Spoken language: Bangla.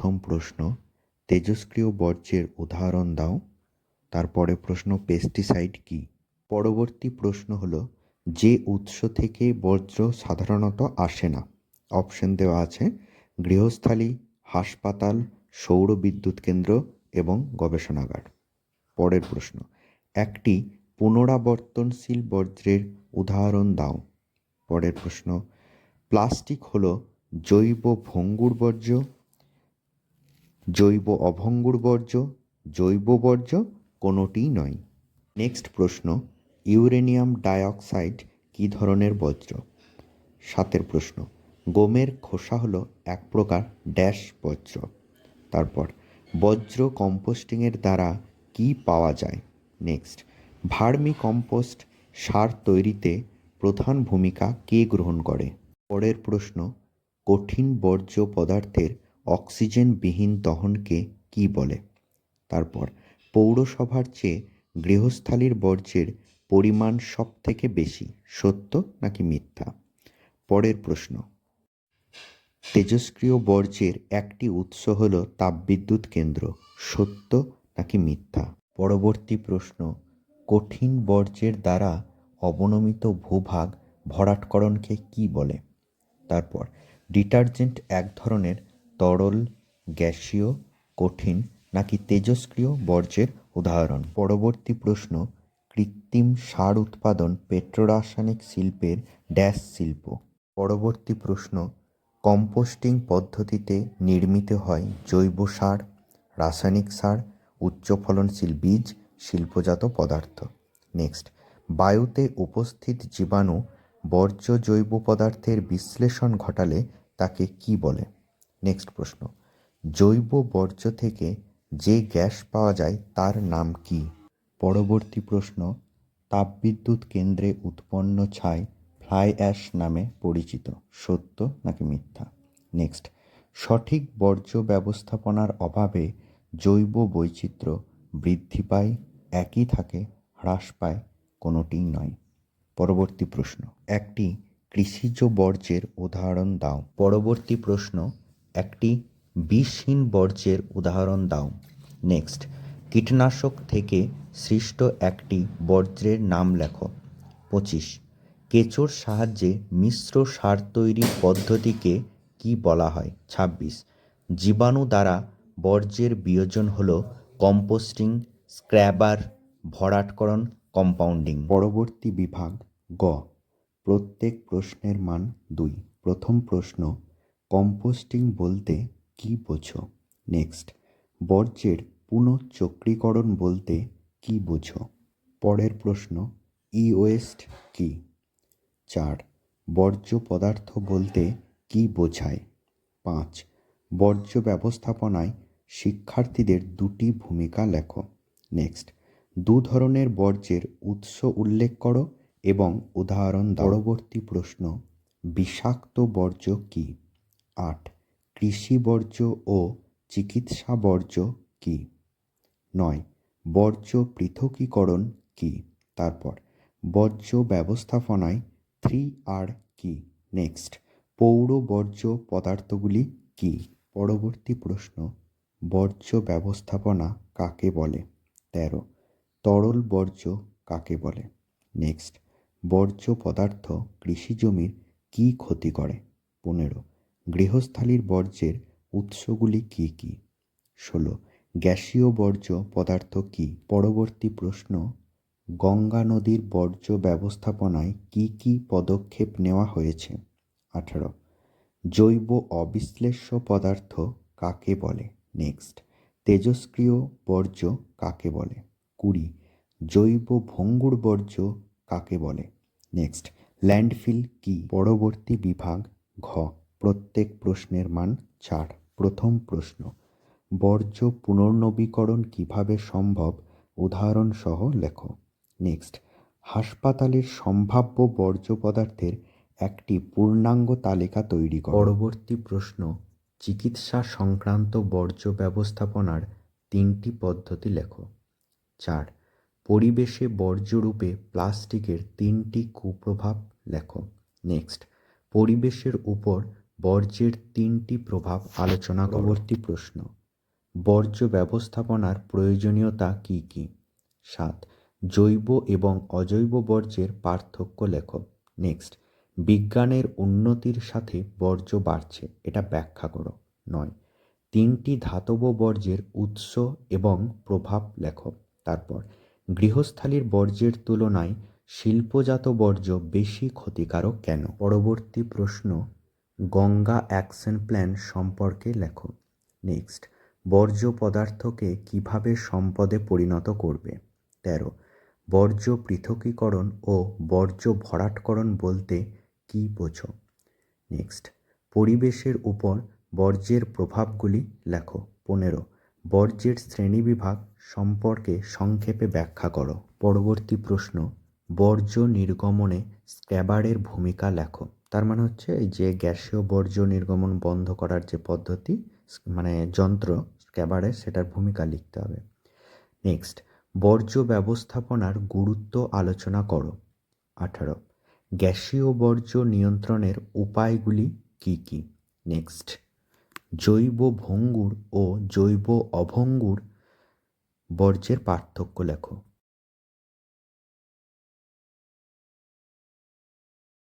প্রথম প্রশ্ন, তেজস্ক্রিয় বর্জ্যের উদাহরণ দাও। তারপরে প্রশ্ন পেস্টিসাইড কী? পরবর্তী প্রশ্ন হলো, যে উৎস থেকে বর্জ্য সাধারণত আসে না। অপশন দেওয়া আছে, গৃহস্থালী, হাসপাতাল সৌর বিদ্যুৎ কেন্দ্র এবং গবেষণাগার। পরের প্রশ্ন, একটি পুনরাবর্তনশীল বর্জ্যের উদাহরণ দাও। পরের প্রশ্ন, প্লাস্টিক হলো জৈব ভঙ্গুর বর্জ্য জৈব অভঙ্গুর বর্জ্য, জৈব বর্জ্য কোনোটিই নয়। নেক্সট প্রশ্ন, ইউরেনিয়াম ডাইঅক্সাইড কী ধরনের বজ্র সাতের প্রশ্ন, গমের খোসা হলো এক প্রকার ড্যাশ বজ্র তারপর বজ্র কম্পোস্টিংয়ের দ্বারা কি পাওয়া যায়? নেক্সট, ভার্মি কম্পোস্ট সার তৈরিতে প্রধান ভূমিকা কে গ্রহণ করে? পরের প্রশ্ন, কঠিন বর্জ্য পদার্থের অক্সিজেনবিহীন দহনকে কি বলে? তারপর, পৌরসভার চেয়ে গৃহস্থালির বর্জ্যের পরিমাণ সবথেকে বেশি সত্য নাকি মিথ্যা? পরের প্রশ্ন। তেজস্ক্রিয় বর্জ্যের একটি উৎস হল তাপবিদ্যুৎ কেন্দ্র, সত্য নাকি মিথ্যা? পরবর্তী প্রশ্ন। কঠিন বর্জ্যের দ্বারা অবনমিত ভূভাগ ভরাটকরণকে কি বলে? তারপর, ডিটারজেন্ট এক ধরনের তরল, গ্যাসীয়, কঠিন নাকি তেজস্ক্রিয় বর্জ্যের উদাহরণ? পরবর্তী প্রশ্ন, কৃত্রিম সার উৎপাদন পেট্রোরাসায়নিক শিল্পের ড্যাশ শিল্প? পরবর্তী প্রশ্ন, কম্পোস্টিং পদ্ধতিতে নির্মিত হয় জৈব সার, রাসায়নিক সার, উচ্চ ফলনশীল বীজ, শিল্পজাত পদার্থ? নেক্সট, বায়ুতে উপস্থিত জীবাণু বর্জ্য জৈব পদার্থের বিশ্লেষণ ঘটালে তাকে কি বলে? নেক্সট প্রশ্ন। জৈব বর্জ্য থেকে যে গ্যাস পাওয়া যায় তার নাম কি? পরবর্তী প্রশ্ন, তাপবিদ্যুৎ কেন্দ্রে উৎপন্ন ছাই ফ্লাই অ্যাশ নামে পরিচিত, সত্য নাকি মিথ্যা? নেক্সট, সঠিক বর্জ্য ব্যবস্থাপনার অভাবে জৈব বৈচিত্র্য বৃদ্ধি পায়, একই থাকে, হ্রাস পায় কোনোটিই নয়। পরবর্তী প্রশ্ন, একটি কৃষিজ বর্জ্যের উদাহরণ দাও। পরবর্তী প্রশ্ন একটি বিষহীন বর্জ্যের উদাহরণ দাও। নেক্সট, কীটনাশক থেকে সৃষ্ট একটি বর্জ্যের নাম লেখো। পঁচিশ, কেঁচোর সাহায্যে মিশ্র সার তৈরির পদ্ধতিকে কি বলা হয়? ছাব্বিশ, জীবাণু দ্বারা বর্জ্যের বিয়োজন হল কম্পোস্টিং, স্ক্র্যাবার, ভরাটকরণ, কম্পাউন্ডিং। পরবর্তী বিভাগ গ, প্রত্যেক প্রশ্নের মান দুই। প্রথম প্রশ্ন কম্পোস্টিং বলতে কি বোঝো? নেক্সট, বর্জ্যের পুনঃচক্রীকরণ বলতে কি বোঝো? পরের প্রশ্ন, ই ওয়েস্ট কি? চার, বর্জ্য পদার্থ বলতে কি বোঝায়? পাঁচ, বর্জ্য ব্যবস্থাপনায় শিক্ষার্থীদের দুটি ভূমিকা লেখো। নেক্সট, দু ধরনের বর্জ্যের উৎস উল্লেখ করো এবং উদাহরণ। পরবর্তী প্রশ্ন, বিষাক্ত বর্জ্য কি? আট কৃষি বর্জ্য ও চিকিৎসা বর্জ্য কি? নয়, বর্জ্য পৃথকীকরণ কি? তারপর, বর্জ্য ব্যবস্থাপনায় থ্রি আর কি? নেক্সট পৌর বর্জ্য পদার্থগুলি কি? পরবর্তী প্রশ্ন, বর্জ্য ব্যবস্থাপনা কাকে বলে? তেরো, তরল বর্জ্য কাকে বলে? নেক্সট বর্জ্য পদার্থ কৃষি জমির কী ক্ষতি করে? পনেরো গৃহস্থালির বর্জ্যের উৎসগুলি কি কি? ষোলো, গ্যাসীয় বর্জ্য পদার্থ কি? পরবর্তী প্রশ্ন, গঙ্গা নদীর বর্জ্য ব্যবস্থাপনায় কি কি পদক্ষেপ নেওয়া হয়েছে? আঠারো, জৈব অবিশ্লেষ্য পদার্থ কাকে বলে? নেক্সট, তেজস্ক্রিয় বর্জ্য কাকে বলে? কুড়ি, জৈব ভঙ্গুর বর্জ্য কাকে বলে? নেক্সট, ল্যান্ডফিল কি? পরবর্তী বিভাগ ঘ প্রত্যেক প্রশ্নের মান চার। প্রথম প্রশ্ন, বর্জ্য পুনর্নবীকরণ কীভাবে সম্ভব? উদাহরণ সহ লেখো। নেক্সট, হাসপাতালের সম্ভাব্য বর্জ্য পদার্থের একটি পূর্ণাঙ্গ তালিকা তৈরি করো। পরবর্তী প্রশ্ন, চিকিৎসা সংক্রান্ত বর্জ্য ব্যবস্থাপনার তিনটি পদ্ধতি লেখো। চার, পরিবেশে বর্জ্যরূপে প্লাস্টিকের তিনটি কুপ্রভাব লেখো। নেক্সট, পরিবেশের উপর বর্জ্যের তিনটি প্রভাব আলোচনা পরবর্তী প্রশ্ন, বর্জ্য ব্যবস্থাপনার প্রয়োজনীয়তা কি কি? সাত, জৈব এবং অজৈব বর্জ্যের পার্থক্য লেখো। নেক্সট, বিজ্ঞানের উন্নতির সাথে বর্জ্য বাড়ছে, এটা ব্যাখ্যা করো। নয়, তিনটি ধাতব বর্জ্যের উৎস এবং প্রভাব লেখো। তারপর, গৃহস্থালির বর্জ্যের তুলনায় শিল্পজাত বর্জ্য বেশি ক্ষতিকারক কেন? পরবর্তী প্রশ্ন গঙ্গা অ্যাকশন প্ল্যান সম্পর্কে লেখো। নেক্সট, বর্জ্য পদার্থকে কীভাবে সম্পদে পরিণত করবে? তেরো, বর্জ্য পৃথকীকরণ ও বর্জ্য ভরাটকরণ বলতে কী বোঝো? নেক্সট, পরিবেশের উপর বর্জ্যের প্রভাবগুলি লেখো। পনেরো, বর্জ্যের শ্রেণীবিভাগ সম্পর্কে সংক্ষেপে ব্যাখ্যা করো। পরবর্তী প্রশ্ন, বর্জ্য নির্গমনে স্ক্যাবারের ভূমিকা লেখো। তার মানে হচ্ছে এই যে গ্যাসীয় বর্জ্য নির্গমন বন্ধ করার যে পদ্ধতি মানে যন্ত্র স্ক্যাবারের সেটার ভূমিকা লিখতে হবে। নেক্সট, বর্জ্য ব্যবস্থাপনার গুরুত্ব আলোচনা করো। আঠারো, গ্যাসীয় বর্জ্য নিয়ন্ত্রণের উপায়গুলি কি কি? নেক্সট, জৈব ভঙ্গুর ও জৈব অভঙ্গুর বর্জ্যের পার্থক্য লেখো।